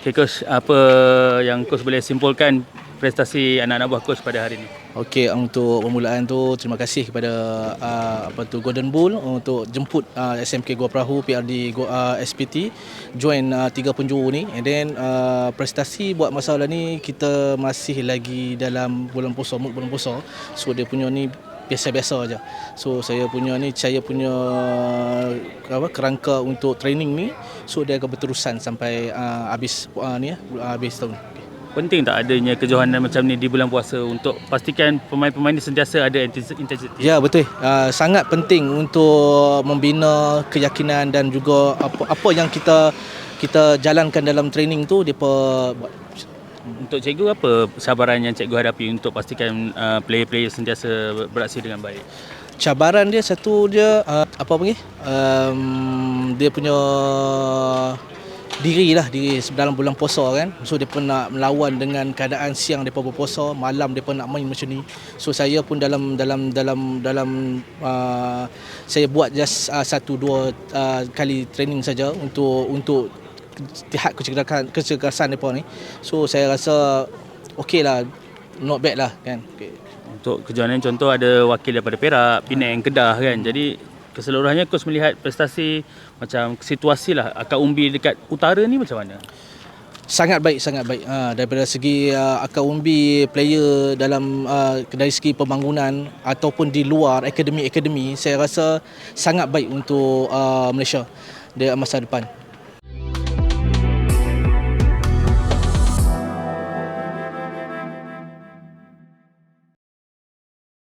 Okay coach, apa yang coach boleh simpulkan prestasi anak-anak buah coach pada hari ini? Okey untuk permulaan tu terima kasih kepada uh, apa tu Golden Bull untuk jemput uh, SMK Gua Perahu PRD Gua, uh, SPT join uh, tiga penjuru ni and then uh, prestasi buat masalah ni kita masih lagi dalam bulan puasa mood bulan puasa so dia punya ni biasa-biasa aja. So saya punya ni saya punya apa kerangka untuk training ni so dia akan berterusan sampai uh, habis uh, ni ya habis tahun. Penting tak adanya kejohanan macam ni di bulan puasa untuk pastikan pemain-pemain ni sentiasa ada intensiti? Ya betul. Uh, sangat penting untuk membina keyakinan dan juga apa apa yang kita kita jalankan dalam training tu depa buat untuk cikgu apa cabaran yang cikgu hadapi untuk pastikan uh, player-player sentiasa beraksi dengan baik? Cabaran dia satu dia uh, apa panggil? Um, dia punya diri lah diri dalam bulan puasa kan. So dia pun nak melawan dengan keadaan siang depa berpuasa malam depa nak main macam ni. So saya pun dalam dalam dalam dalam uh, saya buat just uh, satu dua uh, kali training saja untuk untuk lihat kecergasan kecergasan depa ni. So saya rasa okey lah not bad lah kan okay. untuk kejohanan contoh ada wakil daripada Perak Penang Kedah kan jadi keseluruhannya coach melihat prestasi macam situasi lah akar umbi dekat utara ni macam mana? Sangat baik, sangat baik. Ha, daripada segi uh, akar umbi player dalam uh, dari segi pembangunan ataupun di luar akademi-akademi, saya rasa sangat baik untuk uh, Malaysia di masa depan.